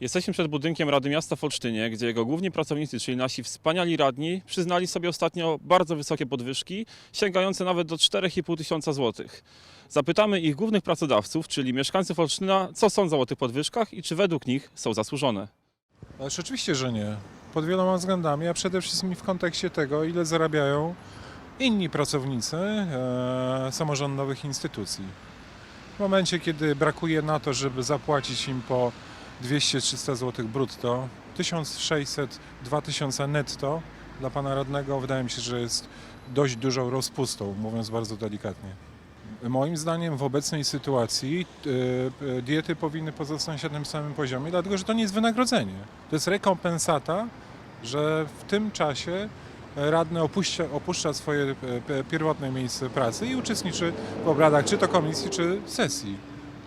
Jesteśmy przed budynkiem Rady Miasta w Olsztynie, gdzie jego główni pracownicy, czyli nasi wspaniali radni, przyznali sobie ostatnio bardzo wysokie podwyżki, sięgające nawet do 4,5 tysiąca złotych. Zapytamy ich głównych pracodawców, czyli mieszkańców Olsztyna, co sądzą o tych podwyżkach i czy według nich są zasłużone. Znaczy, oczywiście, że nie. Pod wieloma względami, a przede wszystkim w kontekście tego, ile zarabiają inni pracownicy e, samorządowych instytucji. W momencie, kiedy brakuje na to, żeby zapłacić im po 200-300 zł brutto, 1600-2000 netto dla pana radnego wydaje mi się, że jest dość dużą rozpustą, mówiąc bardzo delikatnie. Moim zdaniem w obecnej sytuacji e, diety powinny pozostać na tym samym poziomie, dlatego że to nie jest wynagrodzenie. To jest rekompensata, że w tym czasie radny opuścia, opuszcza swoje e, pierwotne miejsce pracy i uczestniczy w obradach czy to komisji, czy sesji.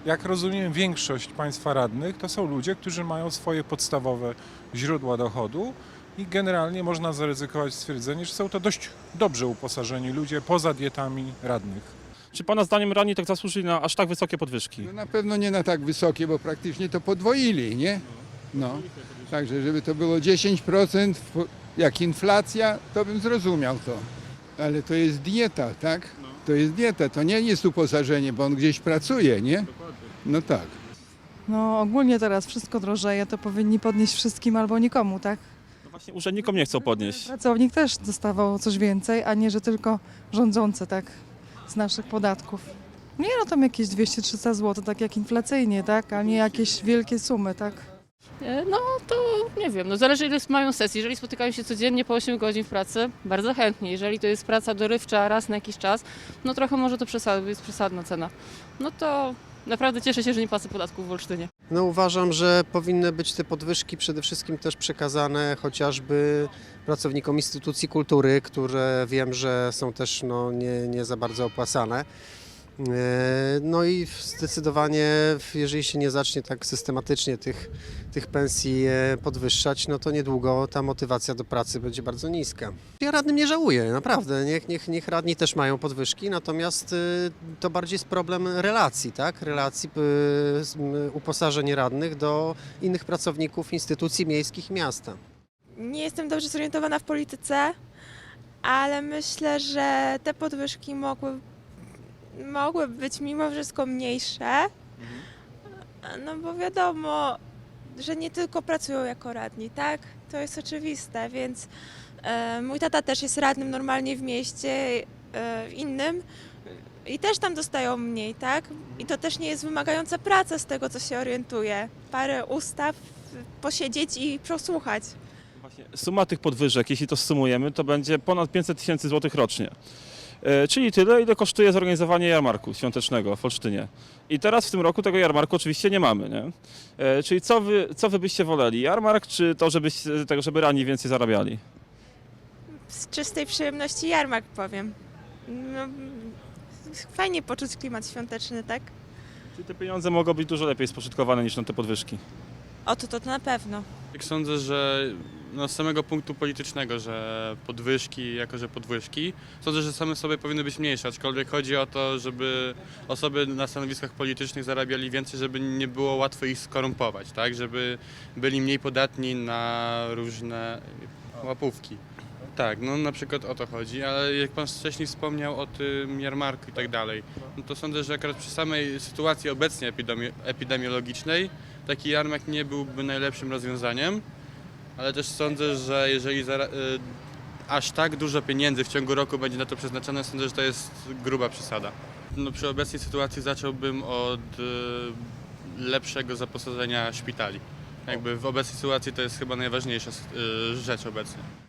Jak rozumiem, większość państwa radnych to są ludzie, którzy mają swoje podstawowe źródła dochodu i generalnie można zaryzykować stwierdzenie, że są to dość dobrze uposażeni ludzie poza dietami radnych. Czy pana zdaniem radni tak zasłużyli na aż tak wysokie podwyżki? No na pewno nie na tak wysokie, bo praktycznie to podwoili, nie? No. Także żeby to było 10% w- jak inflacja, to bym zrozumiał to. Ale to jest dieta, tak? To jest dieta, to nie jest uposażenie, bo on gdzieś pracuje, nie? No tak. No ogólnie teraz wszystko drożeje, to powinni podnieść wszystkim albo nikomu, tak? No właśnie urzędnikom nie chcą podnieść. Pracownik też dostawał coś więcej, a nie, że tylko rządzący, tak? Z naszych podatków. Nie no tam jakieś 200-300 zł, tak jak inflacyjnie, tak? A nie jakieś wielkie sumy, tak? E, No to nie wiem, no zależy ile mają sesji. Jeżeli spotykają się codziennie po 8 godzin w pracy, bardzo chętnie. Jeżeli to jest praca dorywcza raz na jakiś czas, no trochę może to przesad, jest przesadna cena. No to naprawdę cieszę się, że nie płacę podatków w Olsztynie. No uważam, że powinny być te podwyżki przede wszystkim też przekazane chociażby pracownikom instytucji kultury, które wiem, że są też no, nie, nie za bardzo opłacane. E, No i zdecydowanie, jeżeli się nie zacznie tak systematycznie tych, tych pensji e, podwyższać, no to niedługo ta motywacja do pracy będzie bardzo niska. Ja radnym nie żałuję, naprawdę. Niech, niech, niech radni też mają podwyżki, natomiast y, to bardziej jest problem relacji, tak? Relacji, uposażeń radnych do innych pracowników instytucji miejskich miasta. Nie jestem dobrze zorientowana w polityce, ale myślę, że te podwyżki mogły, mogły być mimo wszystko mniejsze. No bo wiadomo, że nie tylko pracują jako radni, tak? To jest oczywiste, więc e, mój tata też jest radnym normalnie w mieście e, innym i też tam dostają mniej, tak? I to też nie jest wymagająca praca z tego, co się orientuje. Parę ustaw, posiedzieć i. Właśnie Suma tych podwyżek, jeśli to sumujemy, to będzie ponad 500 tysięcy złotych rocznie. E, Czyli tyle, ile kosztuje zorganizowanie jarmarku świątecznego w Olsztynie. I teraz w tym roku tego jarmarku oczywiście nie mamy, nie? E, Czyli co wy, co wy byście woleli? Jarmark, czy to, żeby, tego, żeby rani więcej zarabiali? z czystej przyjemności jarmark powiem. No, fajnie poczuć klimat świąteczny, tak? Czyli te pieniądze mogą być dużo lepiej spożytkowane niż na te podwyżki. O to, to na pewno. Tak sądzę, że no z samego punktu politycznego, że podwyżki, jako że podwyżki, sądzę, że same sobie powinny być mniejsze, aczkolwiek chodzi o to, żeby osoby na stanowiskach politycznych zarabiali więcej, żeby nie było łatwo ich skorumpować, tak? Żeby byli mniej podatni na różne łapówki. Tak, no na przykład o to chodzi, ale jak Pan wcześniej wspomniał o tym jarmarku i tak dalej, no to sądzę, że akurat przy samej sytuacji obecnie epidemi- epidemiologicznej taki jarmark nie byłby najlepszym rozwiązaniem, ale też sądzę, że jeżeli zara- y, aż tak dużo pieniędzy w ciągu roku będzie na to przeznaczone, sądzę, że to jest gruba przesada. No, przy obecnej sytuacji zacząłbym od y, lepszego zaposażenia szpitali. Jakby w obecnej sytuacji to jest chyba najważniejsza y, rzecz obecnie.